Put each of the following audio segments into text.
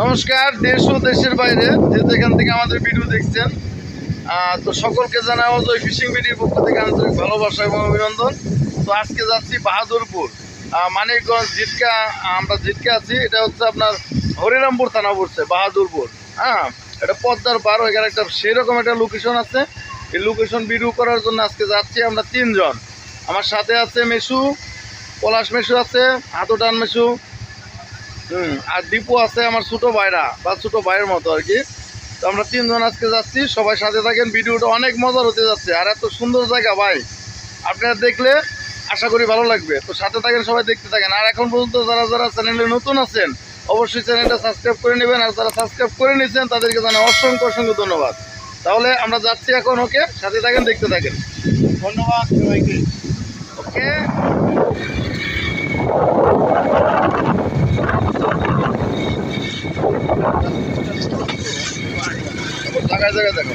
নমস্কার, দেশ ও দেশের বাইরে যে যেখান থেকে আমাদের ভিডিও দেখছেন তো সকলকে জানাই অজয় ফিশিং ভিডিওর পক্ষ থেকে আন্তরিক ভালোবাসা এবং অভিনন্দন। তো আজকে যাচ্ছি বাহাদুরপুর মানিকগঞ্জ জিটকা, আমরা জিটকা আছি, এটা হচ্ছে আপনার হরিরামপুর থানা পড়ছে, বাহাদুরপুর হ্যাঁ? এটা পদ্মার পার, ওইখানে একটা সেরকম একটা লোকেশন আছে। এই লোকেশন ভিডিও করার জন্য আজকে যাচ্ছি আমরা তিনজন। আমার সাথে আছে মেসু, পলাশ মেসু আছে হাতুটান মেসু হুম, আর দীপু আছে আমার ছোট ভাইরা, বা ছোট ভাইয়ের মতো আর কি। তো আমরা তিনজন আজকে যাচ্ছি, সবাই সাথে থাকেন, ভিডিওটা অনেক মজার হতে যাচ্ছে। আর এত সুন্দর জায়গা ভাই, আপনারা দেখলে আশা করি ভালো লাগবে। তো সাথে থাকেন, সবাই দেখতে থাকেন। আর এখন পর্যন্ত যারা যারা চ্যানেলে নতুন আছেন, অবশ্যই চ্যানেলটা সাবস্ক্রাইব করে নেবেন। আর যারা সাবস্ক্রাইব করে নিয়েছেন, তাদেরকে জানাই অসংখ্য অসংখ্য ধন্যবাদ। তাহলে আমরা যাচ্ছি এখন, ওকে? সাথে থাকেন, দেখতে থাকেন। ধন্যবাদ ওকে? জায়গায় জায়গায় দেখো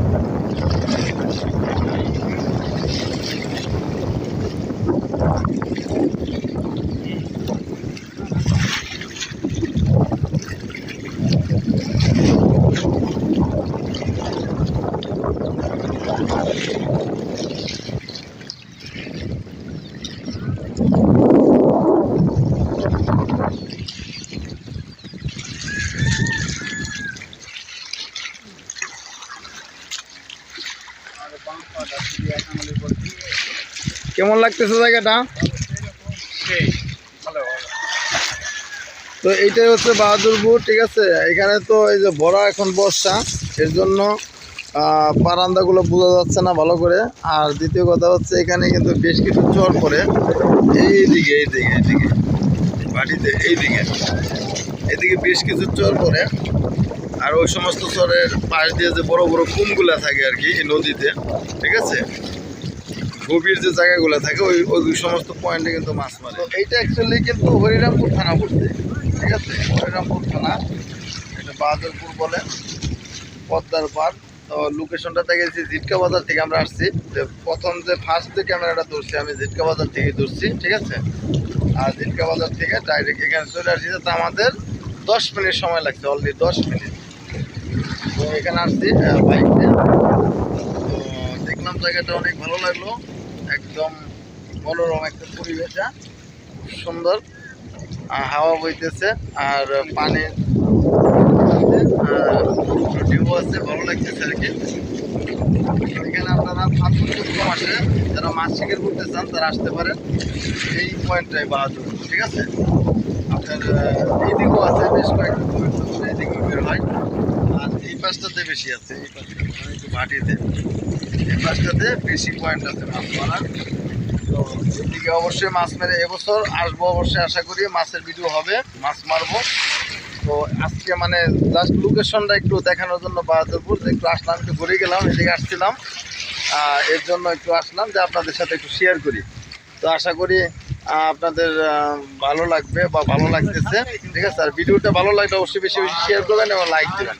কেমন লাগতেছে জায়গাটা? তো এইটাই হচ্ছে বাহাদুরপুর ঠিক আছে? এখানে তো এই যে বড়া এখন বর্ষা এর জন্য বারান্দাগুলো বোঝা যাচ্ছে না ভালো করে। আর দ্বিতীয় কথা হচ্ছে এখানে কিন্তু বেশ কিছু চর পড়ে। এইদিকে এইদিকে এইদিকে বাড়িতে এইদিকে। এদিকে বেশ কিছু চর পরে আর ওই সমস্ত চরের পাশ দিয়ে যে বড় বড় কুমগুলা থাকে আর কি নদীতে ঠিক আছে? গভীর যে জায়গাগুলো থাকে, ওই ওই সমস্ত পয়েন্টে কিন্তু মাছ মারে। এইটা অ্যাকচুয়ালি কিন্তু হরিরামপুর থানা পড়ছে ঠিক আছে? হরিরামপুর থানা, এটা বাহাদুরপুর বলে, পদ্মার পার তো লোকেশনটা দেখেছি জিটকা বাজার থেকে আমরা আসছি। যে প্রথম যে ফার্স্ট যে ক্যামেরাটা ধরছি, আমি জিটকা বাজার থেকে ধরছি, ঠিক আছে? আর জিটকা বাজার থেকে ডাইরেক্ট এখানে চলে আসছি তো আমাদের দশ মিনিট সময় লাগছে অলরেডি দশ মিনিট। তো এখানে আসছি বাইক নিয়ে তো দেখলাম জায়গাটা অনেক ভালো লাগল। একদম মনোরম একটা পরিবেশ হ্যাঁ? খুব সুন্দর। হাওয়া বইতেছে, আর পানি ঢেউ আছে, ভালো লাগতেছে আর কি। এখানে আপনারা ফাল্গুন চৈত্র মাসে যারা মাছ শিকার করতে চান, তারা আসতে পারেন। এই পয়েন্টটাই বাহাদুর, ঠিক আছে? আপনার এইদিকেও আছে, বেশ কয়েকটা এইদিকেও বের হয়। আর এই পাশটাতে বেশি আছে, এই পাশটাতে মানে বেশি পয়েন্ট আছে মাছ মারার তো এদিকে অবশ্যই মাছ মেরে এবছর আসব অবশ্যই আশা করি মাছের ভিডিও হবে মাছ মারবো তো আজকে মানে জাস্ট লোকেশনটা একটু দেখানোর জন্য বাহাদুরপুর যে একটু আসলাম একটু ঘুরে গেলাম এদিকে আসছিলাম এর জন্য একটু আসলাম যে আপনাদের সাথে একটু শেয়ার করি তো আশা করি আপনাদের ভালো লাগবে বা ভালো লাগতেছে ঠিক আছে আর ভিডিওটা ভালো লাগলে অবশ্যই বেশি বেশি শেয়ার করবেন এবং লাইক দেবেন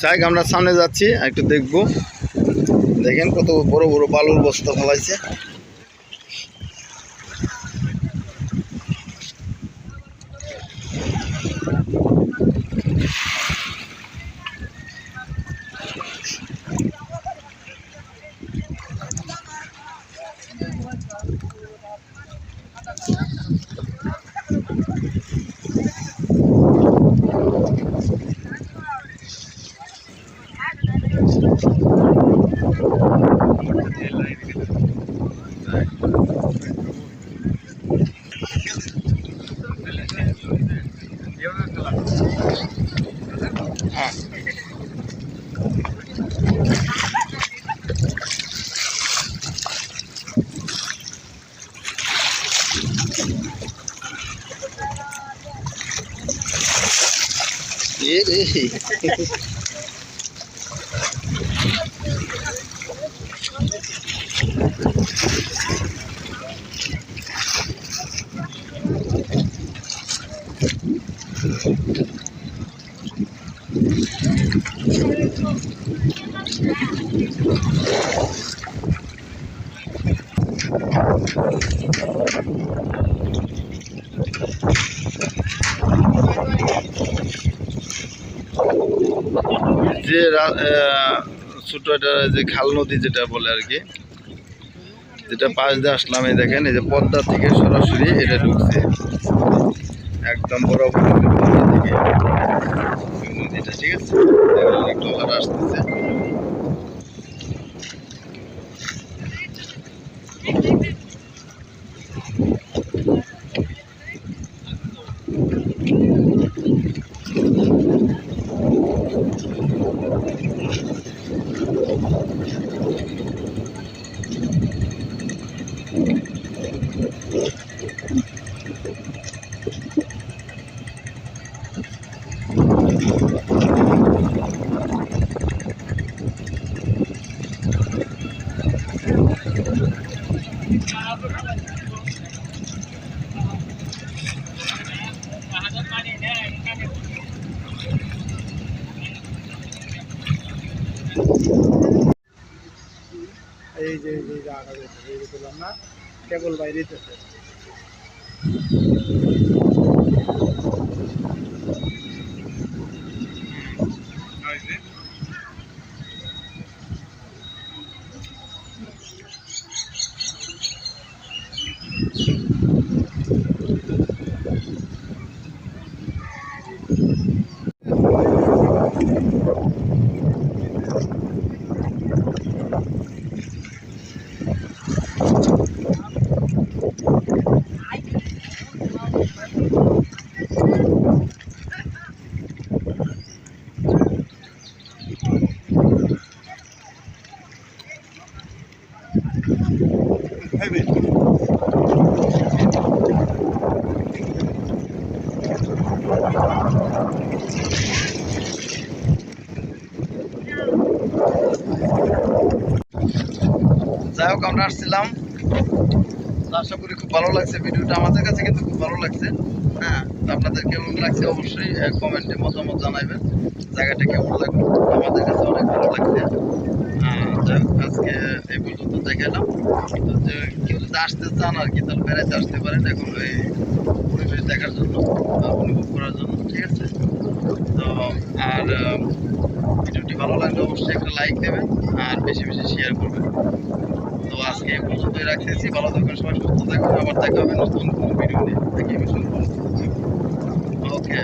যাই আমরা সামনে যাচ্ছি একটু দেখব। দেখেন কত বড় বড় বালুর বস্তা ফেলাইছে। ơi Thank you. যে ছোট একটা যে খাল নদী যেটা বলে আর কি, যেটা পাশ দিয়ে আসলাম এই দেখেন, এই যে পদ্মা থেকে সরাসরি এটা ঢুকছে। একদম বড় পদ্মা থেকে। নদীটা, ঠিক আছে? আসতেছে। এই যে এই যে জায়গাটা দেখতে বললাম না কেবল বাইরে থেকে যাই হোক আমরা আসছিলাম। আশা করি খুব ভালো লাগছে ভিডিওটা। আমাদের কাছে কিন্তু খুব ভালো লাগছে। হ্যাঁ আপনাদের কেমন লাগছে অবশ্যই কমেন্টে মতামত জানাবেন জায়গাটা কেমন লাগল? আমাদের কাছে অনেক ভালো লাগছে। হ্যাঁ, আজকে এই পর্যন্ত দেখালাম যে কেউ যদি আসতে চান আর কি তাহলে বেড়াতে আসতে পারেন এখন ওই পরিবেশ দেখার জন্য অনুভব করার জন্য ঠিক আছে? তো আর ভিডিওটি ভালো লাগলে অবশ্যই একটা লাইক দেবেন আর বেশি বেশি শেয়ার করবেন। তো আজকে পর্যন্তই রাখতেছি। ভালো থাকবেন সবাই, সুস্থ থাকবেন। আবার দেখা হবে নতুন কোনো ভিডিও নিয়ে। ওকে